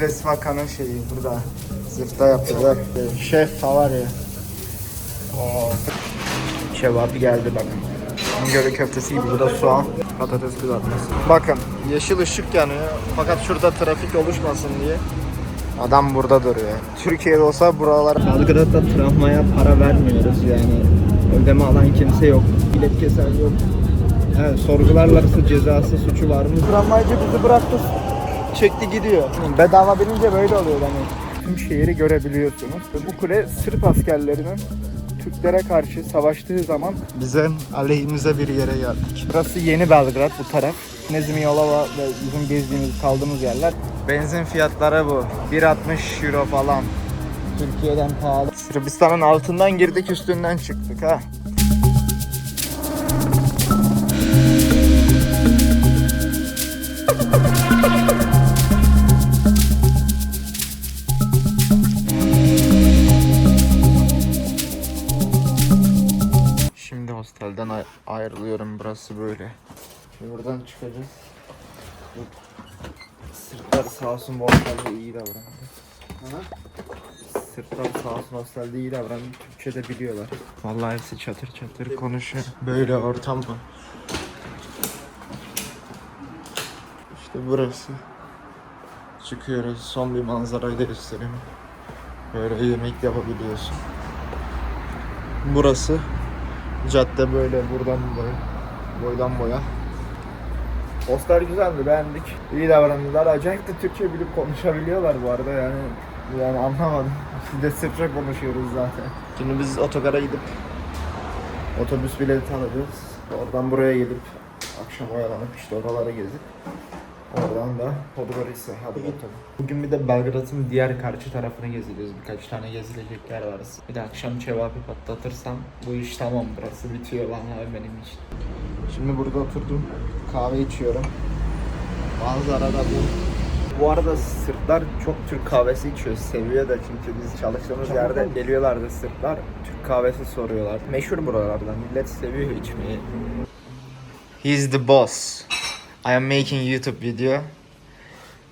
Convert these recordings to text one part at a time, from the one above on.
Plesvaka'nın şeyi burada. Zırhta yapıyorlar. Şef var ya. Oo. Kebap geldi bakın. Göre köftesi gibi burada soğan, patates kızartması. Bakın yeşil ışık yanıyor fakat şurada trafik oluşmasın diye adam burada duruyor. Türkiye'de olsa buralar... Belgrad'da tramvaya para vermiyoruz yani. Ödeme alan kimse yok. Bilet kesen yok. Evet, sorgularlarsa cezası suçu var mı? Tramvaycı bizi bıraktı, çekti gidiyor. Bedava binince böyle oluyor demek. Tüm şehri görebiliyorsunuz. Ve bu kule Sırp askerlerinin Türklere karşı savaştığı zaman bize aleyhimize bir yere geldik. Burası yeni Belgrad bu taraf. Nezmi Yolova ve bizim gezdiğimiz kaldığımız yerler. Benzin fiyatları bu. 1.60 euro falan. Türkiye'den pahalı. Sırbistan'ın altından girdik üstünden çıktık ha. Burası böyle. Şimdi buradan çıkacağız. Bu Sırtlar sağ olsun bu hostelde iyi davrandı. Sırtlar sağ olsun hostelde iyi davrandı. Türkçe de biliyorlar. Vallahi hepsi çatır çatır konuşuyor. Böyle ortam bu. İşte burası. Çıkıyoruz. Son bir manzarayı da göstereyim. Böyle yemek yapabiliyorsun. Burası cadde böyle buradan boya, boydan boya. Hostel güzeldi beğendik. İyi davrandılar. Acayip de Türkçe bilip konuşabiliyorlar bu arada yani. Yani anlamadım. Biz de Sırpça konuşuyoruz zaten. Şimdi biz otogara gidip otobüs bileti alacağız. Oradan buraya gelip akşam oyalanıp işte oralara gezip Oradan da Podgorica hadi bakalım. Bugün bir de Belgrad'ın diğer karşı tarafını gezeceğiz. Birkaç tane gezilecek yer var. Bir de akşam çevapi patlatırsam bu iş tamam burası bitiyor vallahi benim için. Şimdi burada oturdum. Kahve içiyorum. Manzara da bu. Bu arada Sırplar çok Türk kahvesi içiyor. Seviyor da çünkü biz çalıştığımız yerde geliyorlardı Sırplar. Türk kahvesi soruyorlar. Meşhur buralarda. Millet seviyor içmeyi. He's the boss. I am making YouTube video.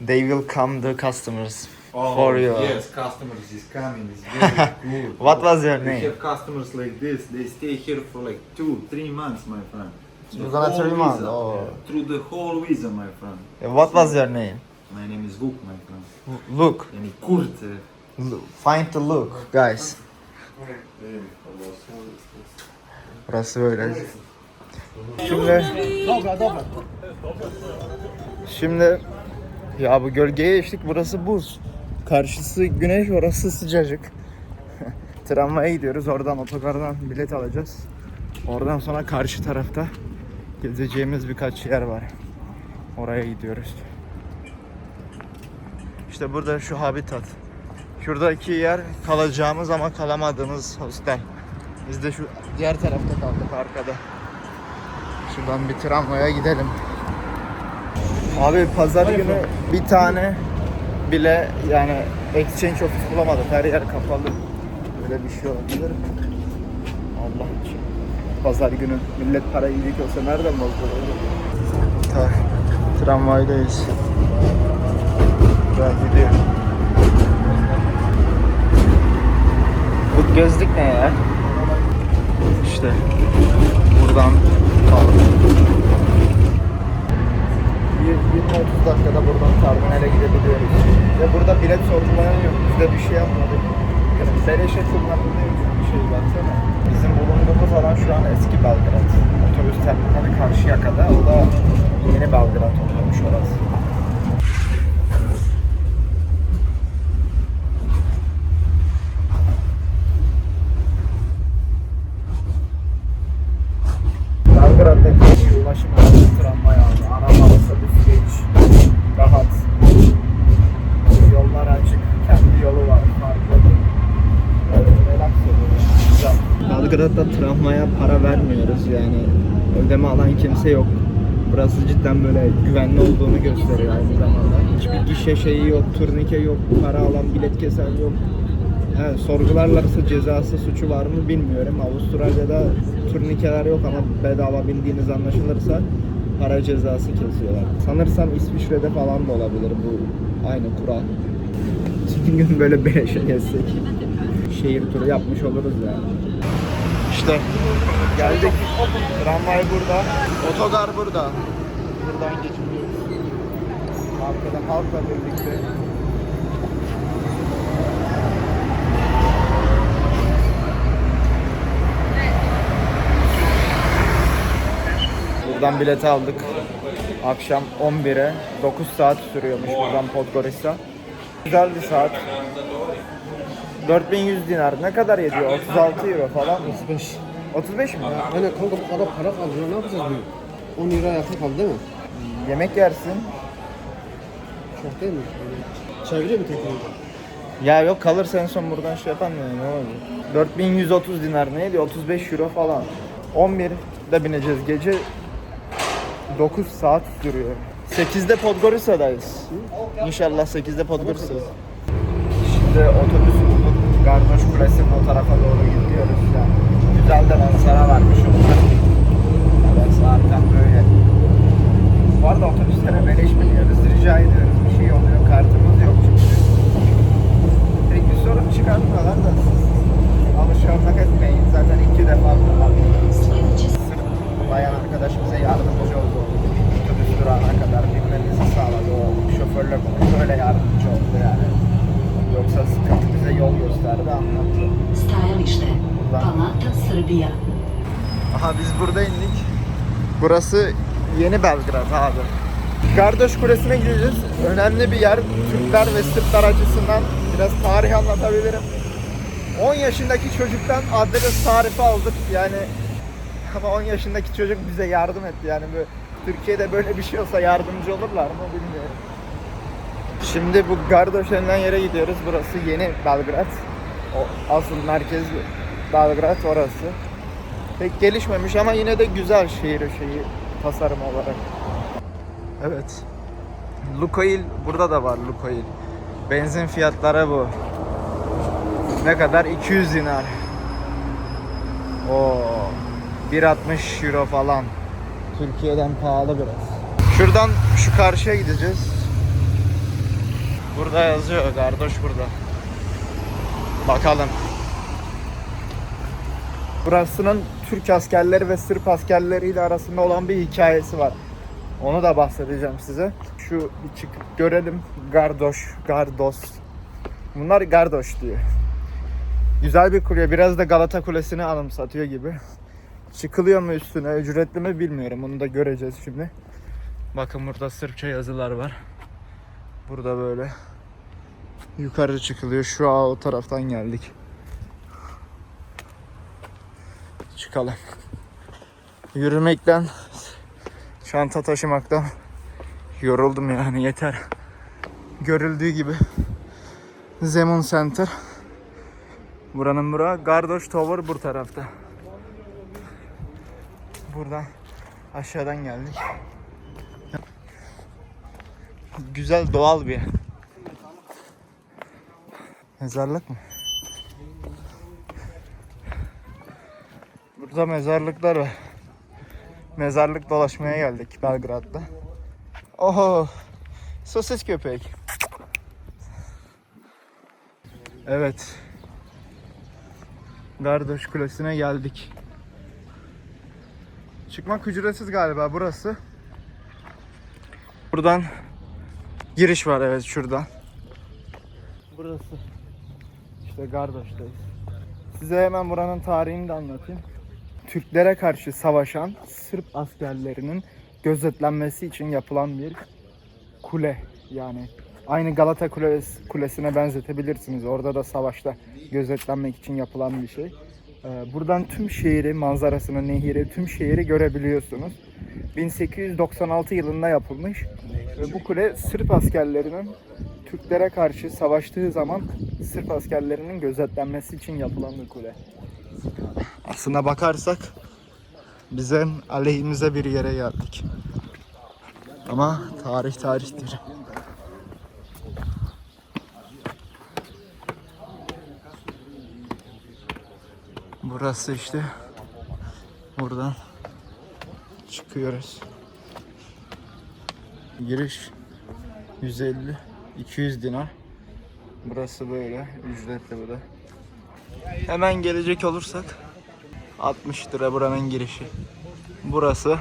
They will come the customers Oh, for you. Yes, customers is coming. It's very good. What was your We name? have customers like this. They stay here for like two, three months, my friend. The You're gonna whole three months, visa, oh. Through the whole visa, my friend. What was your name? My name is Vuk, my friend. Look. Yani Kurt. eh, Find the look, guys. Burası böyle. Şimdi Şimdi ya bu gölgeye geçtik burası buz. Karşısı güneş orası sıcacık. Tramvaya gidiyoruz oradan otogardan bilet alacağız. Oradan sonra karşı tarafta gezeceğimiz birkaç yer var. Oraya gidiyoruz. İşte burada şu habitat. Şuradaki yer kalacağımız ama kalamadığımız hostel. Biz de şu diğer tarafta kaldık arkada. Şuradan bir tramvaya gidelim. Abi pazar günü bir tane bile yani exchange ofis bulamadık. Her yer kapalı. Böyle bir şey olabilir mi? Allah için. Pazar günü millet para iyilik olsa nereden bozdurur? Ta, tramvaydayız. Ben gidiyorum. Bu gözlük ne ya? İşte buradan kaldım. 20-30 dakikada buradan terminale gidebiliyoruz. Ve burada bilet sorgulayan yok. Biz de bir şey yapmadık. Yani beleşe kullanılıyor bir şey baksana. Bizim bulunduğumuz alan şu an eski Belgrad. Otobüs terminali Karşıyaka'da. O da yeni Belgrad oluyormuş orası. Belgrad'daki ulaşım arası tramvay abi. Araba otobüs geç. Rahat. Yollar açık. Kendi yolu var. Farklı. Evet, relax oluyor. Güzel. Belgrad'da tramvaya para vermiyoruz yani. Ödeme alan kimse yok. Burası cidden böyle güvenli olduğunu gösteriyor aynı zamanda. Hiçbir gişe şeyi yok, turnike yok, para alan, bilet kesen yok. Evet, sorgularlarsa cezası suçu var mı bilmiyorum. Avustralya'da turnikeler yok ama bedava bindiğiniz anlaşılırsa para cezası kesiyorlar. Sanırsam İsviçre'de falan da olabilir bu aynı kural. bütün gün böyle beleşe gezsek. Şehir turu yapmış oluruz yani. İşte geldik. Tramvay burada. Otogar burada. Buradan geçiyoruz. Arkada halkla birlikte. Buradan bileti aldık. Akşam 11'e 9 saat sürüyormuş buradan Podgorica. Güzel bir saat. 4100 dinar ne kadar ediyor? 36 euro falan mı? 35. 35 mi? Aynen kanka bu kadar para kaldı. Ne yapacağız bunu? 10 lira yakın kaldı değil mi? Yemek yersin. Çok değil mi? Yani çeviriyor mu tekrar? Ya yok kalırsa en son buradan şey yapan ne, olacak? 4130 dinar neydi? 35 euro falan. 11'de bineceğiz gece 9 saat sürüyor. 8'de Podgorica'dayız. İnşallah 8'de Podgorica'dayız. Şimdi otobüs bulduk. Gardoş Kulesi'nin o tarafa doğru gidiyoruz. Yani. Güzel de manzara varmış orada. Evet zaten böyle. Bu arada otobüslere beleş biniyoruz. Rica ediyoruz. Şey oluyor. Kartımız yok çünkü. Pek bir sorun çıkartmıyorlar da siz alışkanlık etmeyin. Zaten iki defa kullandım. Sırf bayan arkadaş bize yardımcı oldu. Otobüs durağına kadar binmemizi sağladı. O şoförle böyle yardımcı oldu yani. Yoksa sıkıntı bize yol gösterdi anlattı. Buradan. Palata Srbija. Aha biz burada indik. Burası Yeni Belgrad abi. Gardoş Kulesi'ne gideceğiz. Önemli bir yer. Türkler ve Sırplar açısından biraz tarih anlatabilirim. 10 yaşındaki çocuktan adres tarifi aldık. Yani ama 10 yaşındaki çocuk bize yardım etti. Yani böyle, Türkiye'de böyle bir şey olsa yardımcı olurlar mı bilmiyorum. Şimdi bu Gardoş denilen yere gidiyoruz. Burası Yeni Belgrad. O asıl merkez Belgrad orası. Pek gelişmemiş ama yine de güzel şehir şeyi tasarım olarak. Evet. Lukoil burada da var Lukoil. Benzin fiyatları bu. Ne kadar? 200 dinar. Oo. 1.60 euro falan. Türkiye'den pahalı biraz. Şuradan şu karşıya gideceğiz. Burada yazıyor Gardoş burada. Bakalım. Burasının Türk askerleri ve Sırp askerleriyle arasında olan bir hikayesi var. Onu da bahsedeceğim size. Şu bir çık görelim. Gardoş, Gardos. Bunlar Gardoş diyor. Güzel bir kule. Biraz da Galata Kulesi'ni anımsatıyor gibi. Çıkılıyor mu üstüne, ücretli mi bilmiyorum. Onu da göreceğiz şimdi. Bakın burada Sırpça yazılar var. Burada böyle yukarı çıkılıyor. Şu an o taraftan geldik. Çıkalım. Yürümekten, çanta taşımaktan yoruldum yani yeter. Görüldüğü gibi Zemun Center. Buranın bura Gardoş Tower bu tarafta. Buradan aşağıdan geldik. Güzel doğal bir. Mezarlık mı? Burada mezarlıklar var. Mezarlık dolaşmaya geldik Belgrad'da. Oho! Sosis köpek. Evet. Gardoş Kulesi'ne geldik. Çıkmak ücretsiz galiba burası. Buradan giriş var evet şuradan. Burası. İşte Gardoş'tayız. Size hemen buranın tarihini de anlatayım. Türklere karşı savaşan Sırp askerlerinin gözetlenmesi için yapılan bir kule yani aynı Galata Kulesi, Kulesi'ne benzetebilirsiniz. Orada da savaşta gözetlenmek için yapılan bir şey. Ee, Buradan tüm şehri, manzarasını, nehiri, tüm şehri görebiliyorsunuz. 1896 yılında yapılmış ve bu kule Sırp askerlerinin Türklere karşı savaştığı zaman Sırp askerlerinin gözetlenmesi için yapılan bir kule. Aslına bakarsak bizim aleyhimize bir yere geldik. Ama tarih tarihtir. Burası işte. Buradan çıkıyoruz. Giriş 150 200 dinar. Burası böyle. Ücretli bu da. Hemen gelecek olursak 60 lira buranın girişi. Burası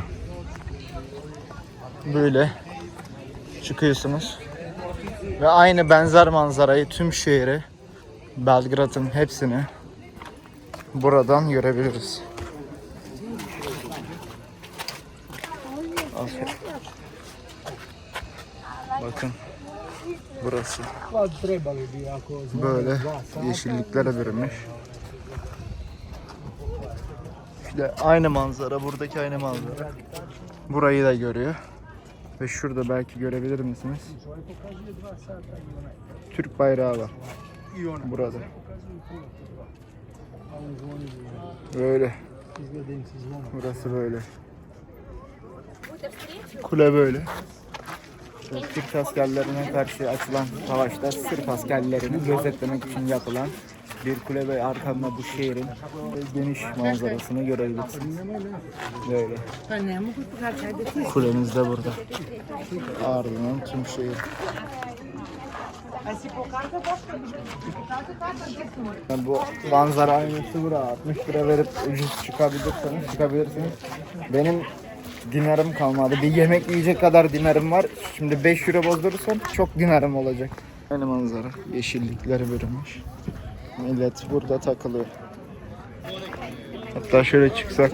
böyle çıkıyorsunuz. Ve aynı benzer manzarayı tüm şehri Belgrad'ın hepsini buradan görebiliriz. Aferin. Bakın burası böyle yeşilliklere bürünmüş. İşte aynı manzara, buradaki aynı manzara. Burayı da görüyor. Ve şurada belki görebilir misiniz? Türk bayrağı var. Burada. Böyle. Burası böyle. Kule böyle. Türk askerlerine karşı açılan savaşta Sırp askerlerini gözetlemek için yapılan bir kule ve arkanda bu şehrin geniş manzarasını görebilirsiniz. Böyle. Kulemiz de burada. Ardından tüm şehir. Yani bu manzara aynısı bura. 60 lira verip ucuz çıkabilirsiniz, çıkabilirsiniz. Benim dinarım kalmadı. Bir yemek yiyecek kadar dinarım var. Şimdi 5 euro bozdurursam çok dinarım olacak. Aynı manzara. Yeşillikleri bürünmüş. Millet burada takılıyor. Hatta şöyle çıksak.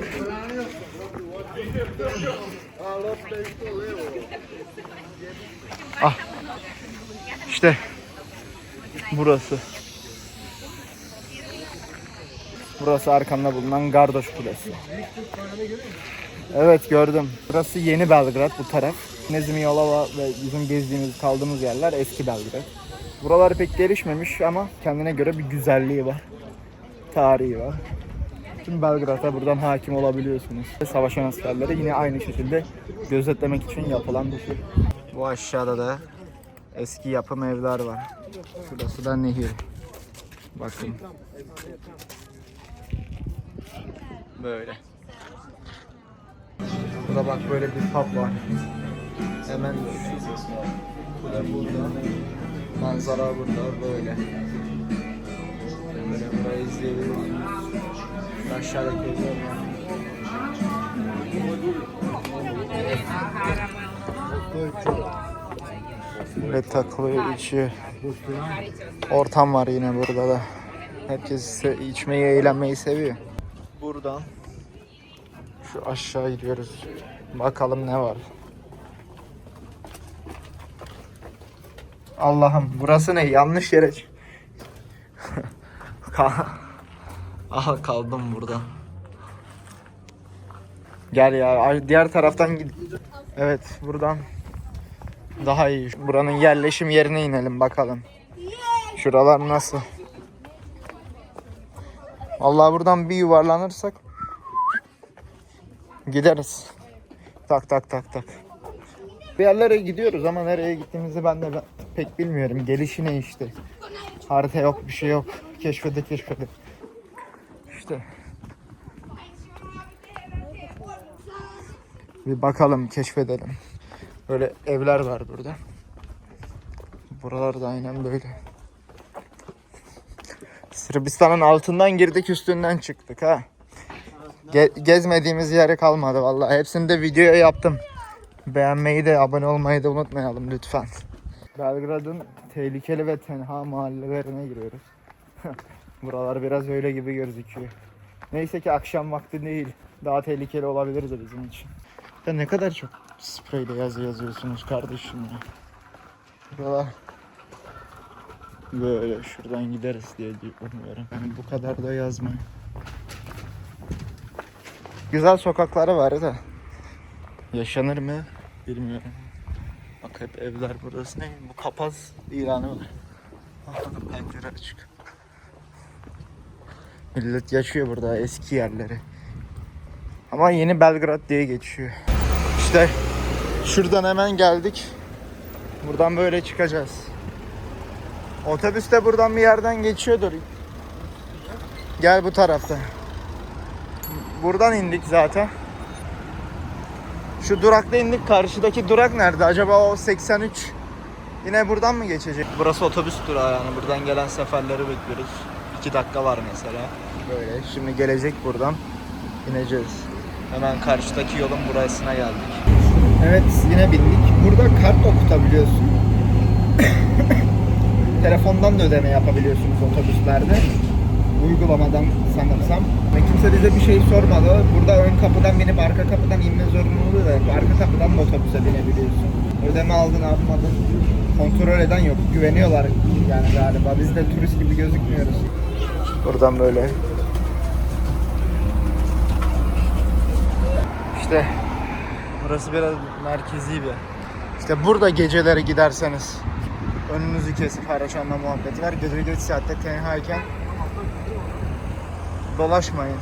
Ah. İşte burası. Burası arkamda bulunan Gardoş Kulesi. Evet gördüm. Burası yeni Belgrad bu taraf. Nezmi Yolova ve bizim gezdiğimiz kaldığımız yerler eski Belgrad. Buralar pek gelişmemiş ama kendine göre bir güzelliği var. Tarihi var. Tüm Belgrad'a buradan hakim olabiliyorsunuz. Savaşan askerleri yine aynı şekilde gözetlemek için yapılan bir şey. Bu aşağıda da eski yapım evler var. Şurası da nehir. Bakın. Böyle. Burada bak böyle bir pub var. Hemen şu burada. Manzara burada böyle. Böyle burayı izleyebilirsiniz. Aşağıdaki evler var. Böyle takılıyor içi. Ortam var yine burada da. Herkes içmeyi, eğlenmeyi seviyor. Buradan şu aşağı gidiyoruz. Bakalım ne var. Allah'ım burası ne? Yanlış yere. Aha kaldım burada. Gel ya diğer taraftan gid. Evet buradan daha iyi. Buranın yerleşim yerine inelim bakalım. Şuralar nasıl? Vallahi buradan bir yuvarlanırsak gideriz. Tak tak tak tak. Bir yerlere gidiyoruz ama nereye gittiğimizi ben de ben- pek bilmiyorum. Gelişi ne işte. Harita yok, bir şey yok. Keşfede keşfede. İşte. Bir bakalım, keşfedelim. Böyle evler var burada. Buralar da aynen böyle. Sırbistan'ın altından girdik üstünden çıktık ha. Ge- gezmediğimiz yere kalmadı vallahi. Hepsini de videoya yaptım. Beğenmeyi de abone olmayı da unutmayalım lütfen. Belgrad'ın tehlikeli ve tenha mahallelerine giriyoruz. Buralar biraz öyle gibi gözüküyor. Neyse ki akşam vakti değil. Daha tehlikeli olabilirdi bizim için. Ya ne kadar çok spreyle yazı yazıyorsunuz kardeşim ya. Buralar böyle şuradan gideriz diye umuyorum. Yani bu kadar da yazmayın. Güzel sokakları var da yaşanır mı bilmiyorum. Hep evler burası ne? Bu kapaz ilanı var. Aha, pencere açık. Millet yaşıyor burada eski yerleri. Ama yeni Belgrad diye geçiyor. İşte şuradan hemen geldik. Buradan böyle çıkacağız. Otobüs de buradan bir yerden geçiyordur. Gel bu tarafta. Buradan indik zaten. Şu durakta indik. Karşıdaki durak nerede? Acaba o 83 Yine buradan mı geçecek? Burası otobüs durağı yani. Buradan gelen seferleri bekliyoruz. 2 dakika var mesela. Böyle. Şimdi gelecek buradan. İneceğiz. Hemen karşıdaki yolun burasına geldik. Evet yine bindik. Burada kart okutabiliyorsun. Telefondan da ödeme yapabiliyorsunuz otobüslerde. Uygulamadan sanırsam. Ve kimse bize bir şey sormadı. Burada ön kapıdan binip arka kapıdan inme zorunluluğu da yok. Arka kapıdan da otobüse binebiliyorsun. Ödeme aldın almadın. Kontrol eden yok. Güveniyorlar yani galiba. Biz de turist gibi gözükmüyoruz. Buradan böyle. İşte burası biraz merkezi bir. İşte burada geceleri giderseniz önünüzü kesip haraçanla muhabbeti var. Gece geç saatte tenhayken dolaşmayın.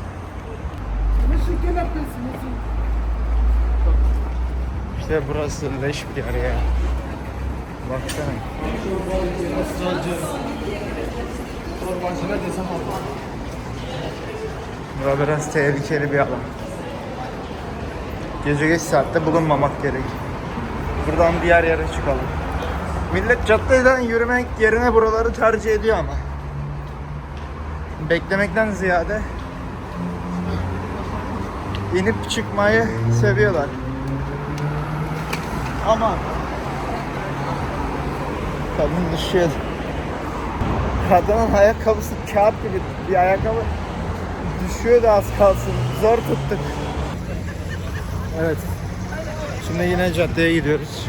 İşte burası leş bir yer ya. Baksana. Bura biraz tehlikeli bir alan. Gece geç saatte bulunmamak gerek. Buradan diğer yere çıkalım. Millet caddeden yürümek yerine buraları tercih ediyor ama. Beklemekten ziyade inip çıkmayı seviyorlar. Ama kadın düşüyor. Kadının ayakkabısı kağıt gibi bir ayakkabı düşüyordu az kalsın. Zor tuttuk. Evet. Şimdi yine caddeye gidiyoruz.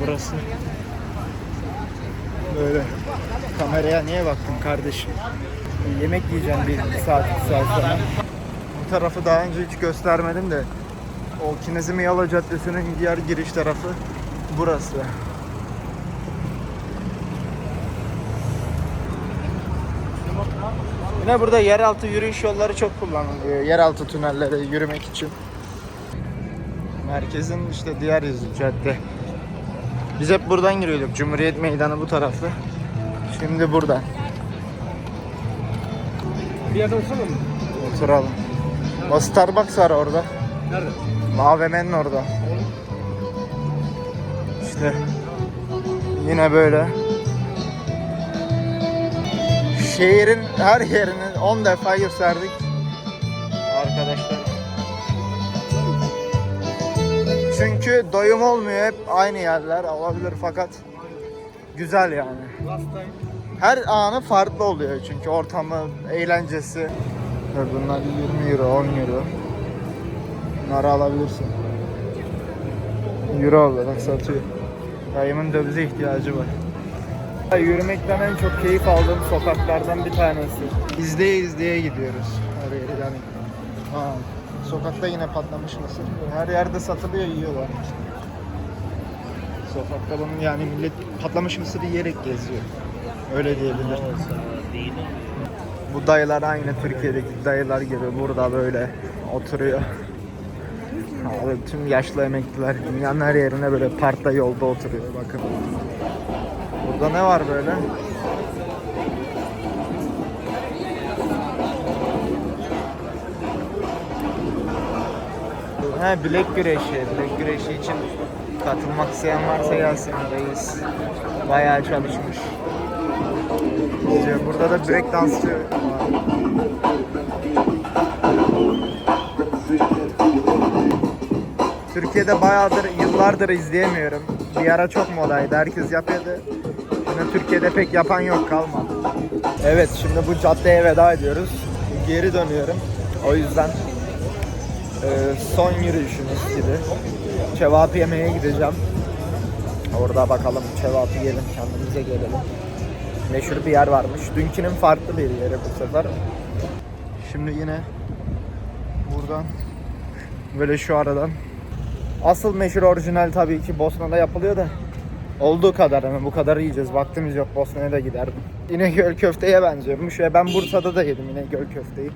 Burası. Böyle. Kameraya niye baktın kardeşim? Yemek yiyeceğim bir saat, iki saat sonra. Bu tarafı daha önce hiç göstermedim de o Kinezimiyalı Caddesi'nin diğer giriş tarafı burası. Yine burada yeraltı yürüyüş yolları çok kullanılıyor. Yeraltı tünelleri yürümek için. Merkezin işte diğer yüzü cadde. Biz hep buradan giriyorduk. Cumhuriyet Meydanı bu tarafı. Şimdi burada. Bir yerde otursana mı? Oturalım. O Starbucks var orada. Nerede? AVM'nin orada. İşte yine böyle. Şehrin her yerini 10 defa gösterdik. Arkadaşlar. Çünkü doyum olmuyor hep aynı yerler olabilir fakat güzel yani. Last time. Her anı farklı oluyor çünkü ortamı, eğlencesi. Bunlar 20 euro, 10 euro. Bunları alabilirsin. Euro olarak satıyor. Dayımın dövize ihtiyacı var. Yürümekten en çok keyif aldığım sokaklardan bir tanesi. İzleye izleye gidiyoruz. Her yeri yani. Ha, sokakta yine patlamış mısır. Her yerde satılıyor yiyorlar. Sokakta bunun yani millet patlamış mısır yiyerek geziyor. Öyle diyebilirim. Bu dayılar aynı Türkiye'deki dayılar gibi burada böyle oturuyor. Abi tüm yaşlı emekliler dünyanın her yerine böyle parkta yolda oturuyor bakın. Burada ne var böyle? He bilek güreşi. Bilek güreşi için katılmak isteyen varsa gelsin reis. Bayağı çalışmış. İşte burada da break dansçı var. Türkiye'de bayağıdır, yıllardır izleyemiyorum. Bir ara çok modaydı, herkes yapıyordu. Şimdi Türkiye'de pek yapan yok, kalmadı. Evet, şimdi bu caddeye veda ediyoruz. Geri dönüyorum. O yüzden e, son yürüyüşümüz gibi. Cevap yemeye gideceğim. Orada bakalım cevap yiyelim, kendimize gelelim. Meşhur bir yer varmış. Dünkünün farklı bir yeri bu sefer. Şimdi yine buradan böyle şu aradan Asıl meşhur orijinal tabii ki Bosna'da yapılıyor da olduğu kadar ama bu kadar yiyeceğiz. Vaktimiz yok Bosna'ya da giderdim. İnegöl köfteye benziyormuş ve ben Bursa'da da yedim İnegöl köfteyi.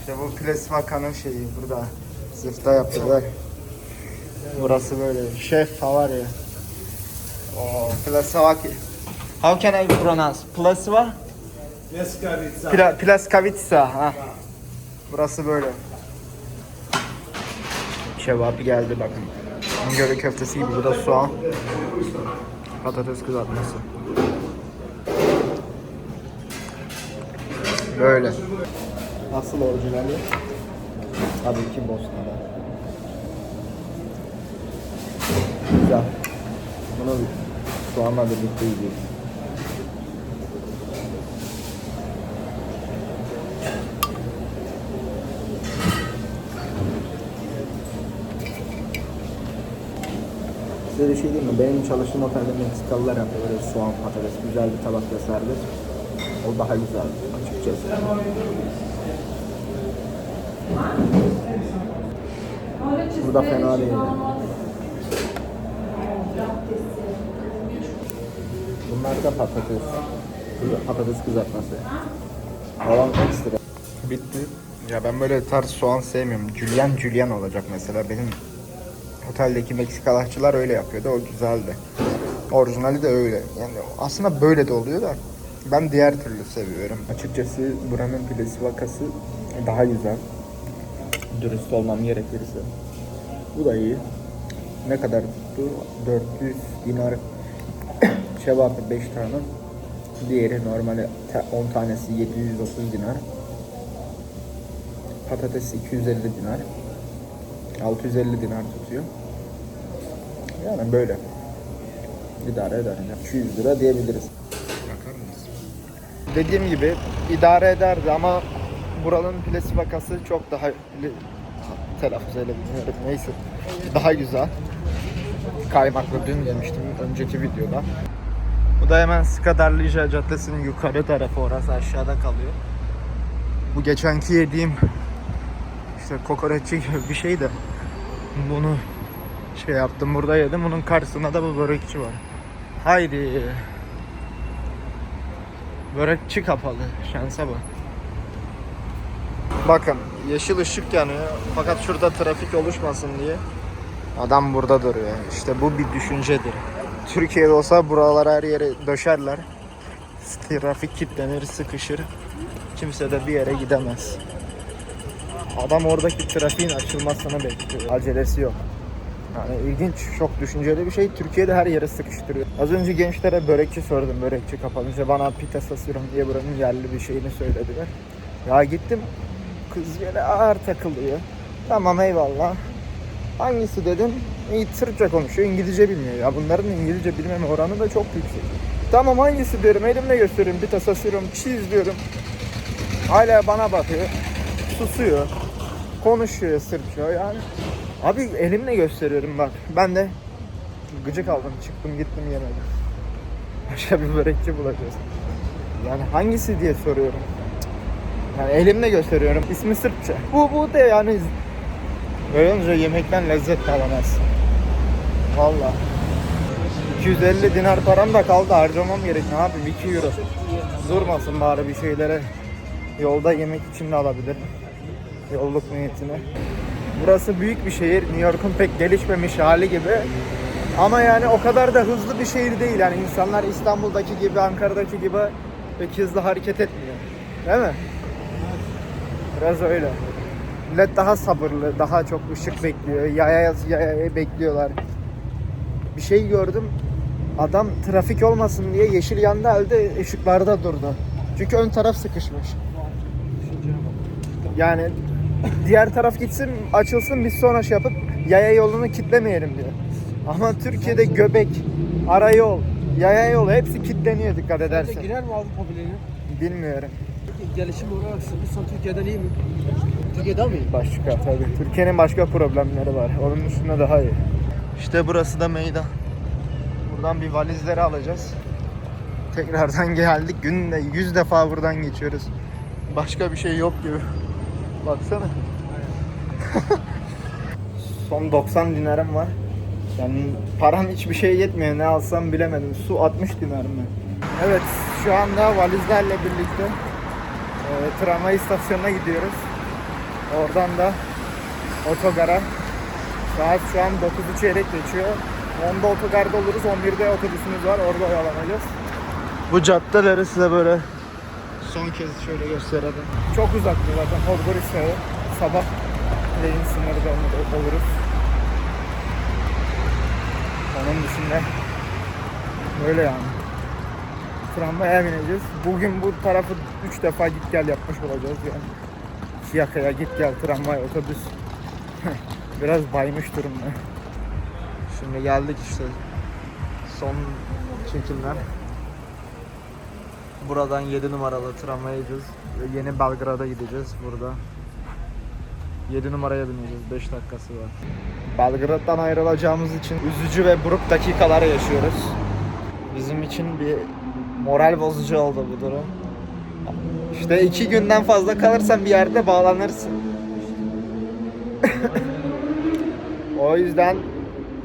İşte bu Plesvaka'nın şeyi burada zıfta yapıyorlar. Burası böyle şef var ya. Oh, Plesvaki. How can I pronounce? Plesva? Pla Plaskavica. Ha. Burası böyle. Şevap geldi bakın. İngöre köftesi gibi bu da soğan. Patates kızartması. Böyle. Nasıl orijinali? Tabii ki Bosna'da. Güzel. Bunu soğanla birlikte yiyeceğiz. Size bir şey diyeyim mi? Benim çalıştığım otelde Meksikalılar yapıyor böyle soğan patates. Güzel bir tabakla servis. O daha güzel açıkçası. Bu da fena değil. Da patates. Kızı- Patates kızartması. Falan ekstra. Bitti. Ya ben böyle tarz soğan sevmiyorum. Julian Julian olacak mesela. Benim oteldeki Meksikalı aşçılar öyle yapıyordu. O güzeldi. Orijinali de öyle. Yani aslında böyle de oluyor da ben diğer türlü seviyorum. Açıkçası buranın pidesi vakası daha güzel. Dürüst olmam gerekirse. Bu da iyi. Ne kadar tuttu? 400 dinar şevapı 5 tane. Diğeri normali te- 10 tanesi 730 dinar. Patates 250 dinar. 650 dinar tutuyor. Yani böyle. İdare eder. Yani 200 lira diyebiliriz. Bakar mısın? Dediğim gibi idare ederdi ama buranın pidesi vakası çok daha telaffuz edebilmiyorum. Neyse. Daha güzel. Kaymaklı dün yemiştim önceki videoda. Bu da hemen Skadarlıca Caddesi'nin yukarı tarafı orası aşağıda kalıyor. Bu geçenki yediğim işte kokoreççi gibi bir şey de bunu şey yaptım burada yedim. Bunun karşısında da bu börekçi var. Haydi. Börekçi kapalı. Şansa bak. Bakın yeşil ışık yanıyor. Fakat şurada trafik oluşmasın diye adam burada duruyor. İşte bu bir düşüncedir. Türkiye'de olsa buralara her yere döşerler. Trafik kilitlenir, sıkışır. Kimse de bir yere gidemez. Adam oradaki trafiğin açılmasını bekliyor. Acelesi yok. Yani ilginç, çok düşünceli bir şey. Türkiye'de her yere sıkıştırıyor. Az önce gençlere börekçi sordum. Börekçi kapanınca bana pita sasıyorum diye buranın yerli bir şeyini söylediler. Ya gittim. Kız yine ağır takılıyor. Tamam eyvallah. Hangisi dedim. İyi Türkçe konuşuyor, İngilizce bilmiyor. Ya bunların İngilizce bilmeme oranı da çok yüksek. Tamam hangisi diyorum, elimle gösteriyorum, bir tasasıyorum, cheese diyorum. Hala bana bakıyor, susuyor, konuşuyor Sırpça yani. Abi elimle gösteriyorum bak. Ben de gıcık aldım, çıktım gittim yemedim. Başka bir börekçi bulacağız. Yani hangisi diye soruyorum. Yani elimle gösteriyorum. İsmi Sırpça. Bu bu de yani Böyle olunca yemekten lezzet de alamazsın. Valla. 250 dinar param da kaldı harcamam gerek. Ne yapayım 2 euro. Durmasın bari bir şeylere. Yolda yemek için de alabilirim. Yolluk niyetine. Burası büyük bir şehir. New York'un pek gelişmemiş hali gibi. Ama yani o kadar da hızlı bir şehir değil. Yani insanlar İstanbul'daki gibi, Ankara'daki gibi pek hızlı hareket etmiyor. Değil mi? Biraz öyle. Millet daha sabırlı, daha çok ışık bekliyor. Yaya yaya bekliyorlar. Bir şey gördüm. Adam trafik olmasın diye yeşil yandı halde ışıklarda durdu. Çünkü ön taraf sıkışmış. Yani diğer taraf gitsin, açılsın biz sonra şey yapıp yaya yolunu kitlemeyelim diyor. Ama Türkiye'de göbek, ara yol, yaya yol hepsi kitleniyor dikkat edersen. girer mi Avrupa Birliği'ne? Bilmiyorum. Gelişim olarak Sırbistan Türkiye'den iyi mi? Türkiye'den mi? Başka tabii. Türkiye'nin başka problemleri var. Onun üstünde daha iyi. İşte burası da meydan. Buradan bir valizleri alacağız. Tekrardan geldik. Günde 100 defa buradan geçiyoruz. Başka bir şey yok gibi. Baksana. Son 90 dinarım var. Yani param hiçbir şey yetmiyor. Ne alsam bilemedim. Su 60 dinarım ben. Evet şu anda valizlerle birlikte e, tramvay istasyonuna gidiyoruz. Oradan da otogara. Saat şu an 9'u çeyrek geçiyor. 10'da otogarda oluruz. 11'de otobüsümüz var. Orada oyalanacağız. Bu caddeleri size böyle son kez şöyle gösterelim. Çok uzak bir zaten Podgorica'ya. Sabah Leyin sınırında oluruz. Onun dışında böyle yani. Tramvaya bineceğiz. Bugün bu tarafı 3 defa git gel yapmış olacağız yani. Şiyaka'ya git gel tramvay otobüs. Biraz baymış durumda. Şimdi geldik işte son çekimler. Buradan 7 numaralı tramvaya gideceğiz. Yeni Belgrad'a gideceğiz burada. 7 numaraya bineceğiz. 5 dakikası var. Belgrad'dan ayrılacağımız için üzücü ve buruk dakikalar yaşıyoruz. Bizim için bir moral bozucu oldu bu durum. İşte iki günden fazla kalırsan bir yerde bağlanırsın. o yüzden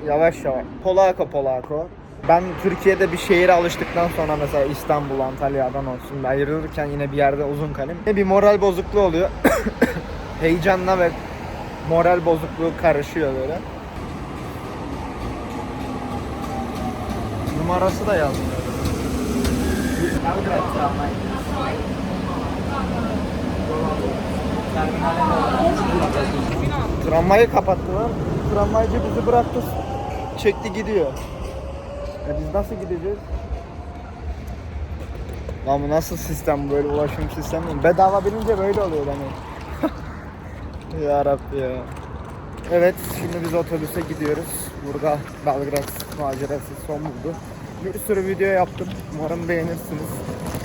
yavaş yavaş. Polako Polako. Ben Türkiye'de bir şehire alıştıktan sonra mesela İstanbul, Antalya'dan olsun ayrılırken yine bir yerde uzun. Yine Bir moral bozukluğu oluyor. Heyecanla ve moral bozukluğu karışıyor böyle. Numarası da yazmıyor. Tramvayı kapattılar. Tramvaycı bizi bıraktı. Çekti gidiyor. E biz nasıl gideceğiz? Lan bu nasıl sistem böyle ulaşım sistemi? Bedava binince böyle oluyor hani. ya Rabbi ya. Evet şimdi biz otobüse gidiyoruz. Burada Belgrad macerası son buldu. Bir sürü video yaptım. Umarım beğenirsiniz.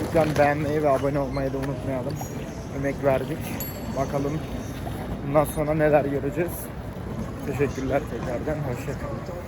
Lütfen beğenmeyi ve abone olmayı da unutmayalım. Emek verdik. Bakalım bundan sonra neler göreceğiz. Teşekkürler tekrardan. Hoşçakalın.